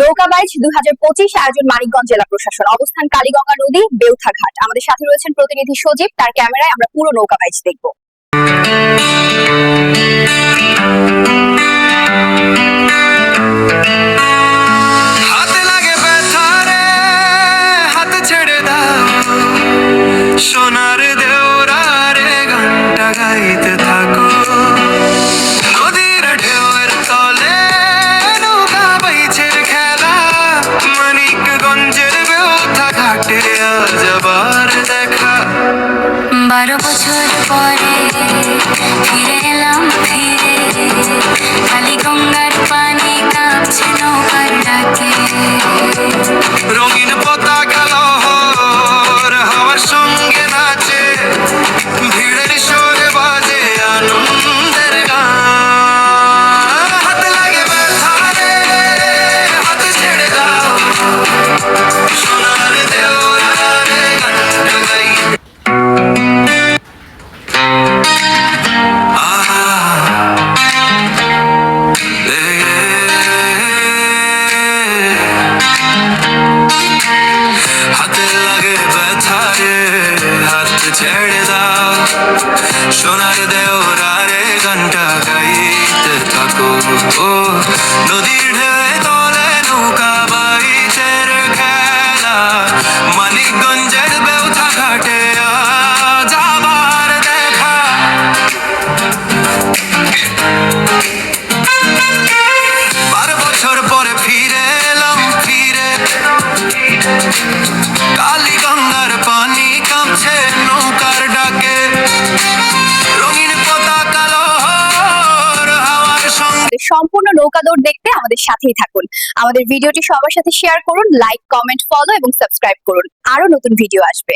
নৌকা বাইচ দুই হাজার পঁচিশ আয়োজন মানিকগঞ্জ জেলা প্রশাসন। অবস্থান কালীগঙ্গা নদী বেউথা ঘাট আমাদের সাথে রয়েছেন প্রতিনিধি সজীব। তার ক্যামেরায় আমরা পুরো নৌকা বাইচ দেখব। বারো বছর পরে ছেড়ে দাও। সোনার দেওরারে গানটা গাইতে থাকো। ও নদীর ঢেউয়ে সম্পূর্ণ নৌকা দৌড় দেখতে আমাদের সাথেই থাকুন। আমাদের ভিডিওটি সবার সাথে শেয়ার করুন লাইক কমেন্ট ফলো এবং সাবস্ক্রাইব করুন। আরও নতুন ভিডিও আসবে।